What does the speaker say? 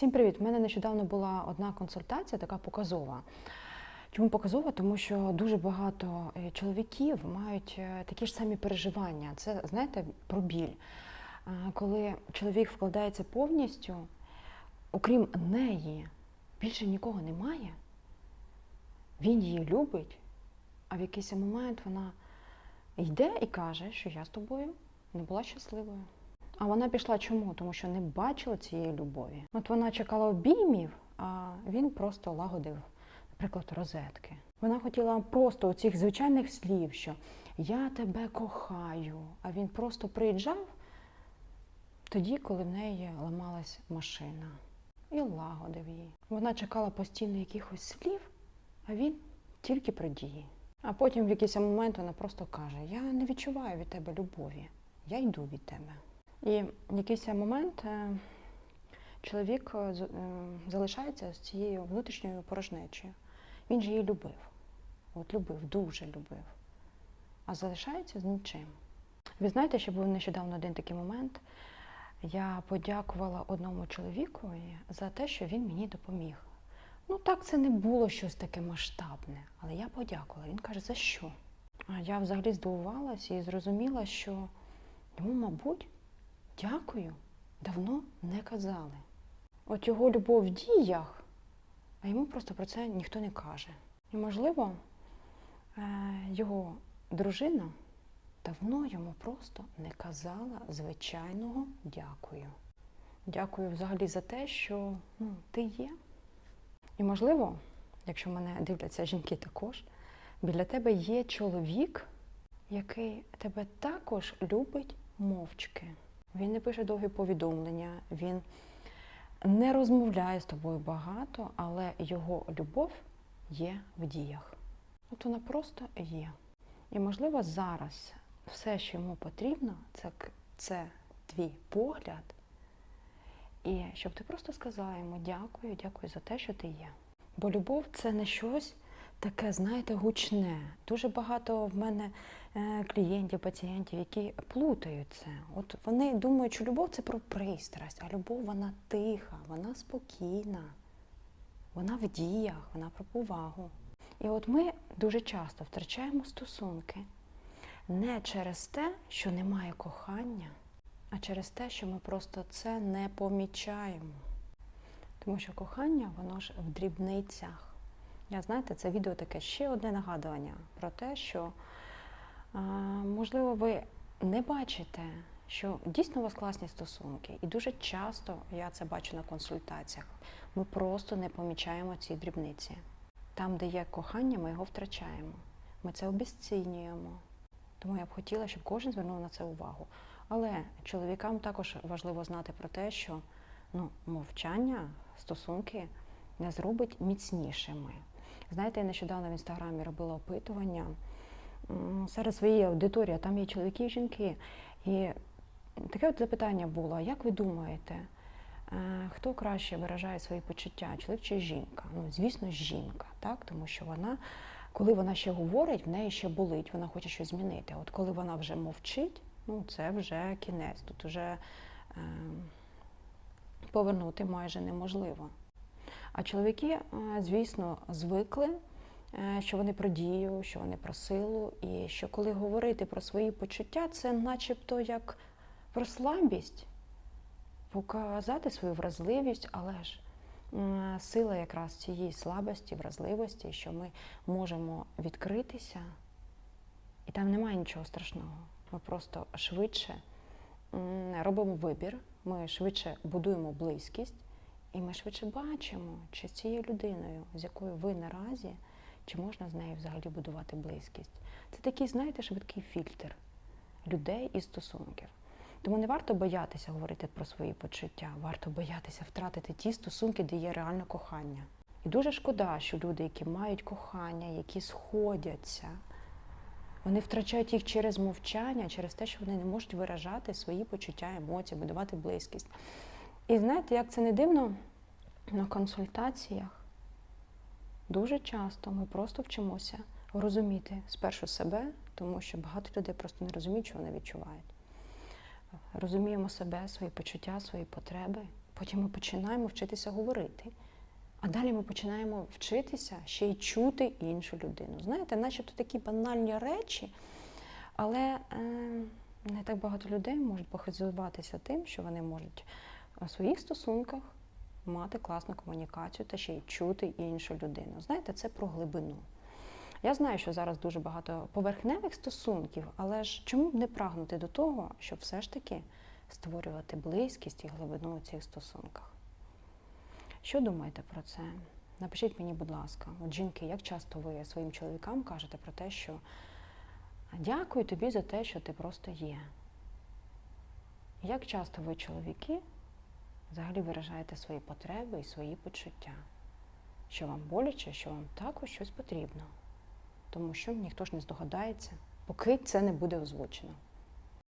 Всім привіт! У мене нещодавно була одна консультація, така показова. Чому показова? Тому що дуже багато е, чоловіків мають е, такі ж самі переживання. Це, знаєте, про біль. Коли чоловік вкладається повністю, окрім неї, більше нікого немає, він її любить, а в якийсь момент вона йде і каже, що я з тобою не була щасливою. А вона пішла чому? Тому що не бачила цієї любові. От вона чекала обіймів, а він просто лагодив, наприклад, розетки. Вона хотіла просто оцих звичайних слів, що я тебе кохаю, а він просто приїжджав тоді, коли в неї ламалась машина, і лагодив її. Вона чекала постійно якихось слів, а він тільки про дії. А потім в якийсь момент вона просто каже: Я не відчуваю від тебе любові, я йду від тебе. І в якийсь момент е, чоловік е, е, залишається з цією внутрішньою порожнечею. Він же її любив. От любив, дуже любив. А залишається з нічим. Ви знаєте, що був нещодавно один такий момент. Я подякувала одному чоловікові за те, що він мені допоміг. Ну так, це не було щось таке масштабне, але я подякувала. Він каже, за що? А я взагалі здивувалася і зрозуміла, що йому, мабуть, дякую, давно не казали. От його любов в діях, а йому просто про це ніхто не каже. І, можливо, е, його дружина давно йому просто не казала звичайного дякую. Дякую взагалі за те, що ну, ти є. І, можливо, якщо мене дивляться жінки також, біля тебе є чоловік, який тебе також любить мовчки. Він не пише довгі повідомлення, він не розмовляє з тобою багато, але його любов є в діях. От вона просто є. І, можливо, зараз все, що йому потрібно, це, це твій погляд. І щоб ти просто сказала йому дякую, дякую за те, що ти є. Бо любов це не щось таке, знаєте, гучне. Дуже багато в мене е, клієнтів, пацієнтів, які плутають це. От вони думають, що любов це про пристрасть, а любов вона тиха, вона спокійна, вона в діях, вона про повагу. І от ми дуже часто втрачаємо стосунки не через те, що немає кохання, а через те, що ми просто це не помічаємо. Тому що кохання, воно ж в дрібницях. Я знаєте, це відео таке ще одне нагадування про те, що можливо ви не бачите, що дійсно у вас класні стосунки. І дуже часто я це бачу на консультаціях. Ми просто не помічаємо ці дрібниці. Там, де є кохання, ми його втрачаємо. Ми це обесцінюємо. Тому я б хотіла, щоб кожен звернув на це увагу. Але чоловікам також важливо знати про те, що ну, мовчання, стосунки не зробить міцнішими. Знаєте, я нещодавно в інстаграмі робила опитування серед своєї аудиторії, там є чоловіки і жінки. І таке от запитання було: як ви думаєте, е, хто краще виражає свої почуття, чоловік чи жінка? Ну, звісно, жінка, так? тому що вона, коли вона ще говорить, в неї ще болить, вона хоче щось змінити. От коли вона вже мовчить, ну це вже кінець. Тут вже е, повернути майже неможливо. А чоловіки, е, звісно, звикли, е, що вони про дію, що вони про силу, і що коли говорити про свої почуття, це начебто як про слабість, показати свою вразливість, але ж сила якраз цієї слабості, вразливості, що ми можемо відкритися, і там немає нічого страшного. Ми просто швидше робимо вибір, ми швидше будуємо близькість, і ми швидше бачимо, чи з цією людиною, з якою ви наразі, чи можна з нею взагалі будувати близькість. Це такий, знаєте, швидкий фільтр людей і стосунків. Тому не варто боятися говорити про свої почуття, варто боятися втратити ті стосунки, де є реальне кохання. І дуже шкода, що люди, які мають кохання, які сходяться, вони втрачають їх через мовчання, через те, що вони не можуть виражати свої почуття, емоції, будувати близькість. І знаєте, як це не дивно, на консультаціях дуже часто ми просто вчимося розуміти спершу себе, тому що багато людей просто не розуміють, що вони відчувають. Розуміємо себе, свої почуття, свої потреби, потім ми починаємо вчитися говорити. А далі ми починаємо вчитися ще й чути іншу людину. Знаєте, начебто такі банальні речі, але е, не так багато людей можуть похизуватися тим, що вони можуть у своїх стосунках мати класну комунікацію та ще й чути іншу людину. Знаєте, це про глибину. Я знаю, що зараз дуже багато поверхневих стосунків, але ж чому б не прагнути до того, щоб все ж таки створювати близькість і глибину у цих стосунках? Що думаєте про це? Напишіть мені, будь ласка, от жінки, як часто ви своїм чоловікам кажете про те, що дякую тобі за те, що ти просто є. Як часто ви, чоловіки, взагалі виражаєте свої потреби і свої почуття? Що вам боляче, що вам також щось потрібно? Тому що ніхто ж не здогадається, поки це не буде озвучено.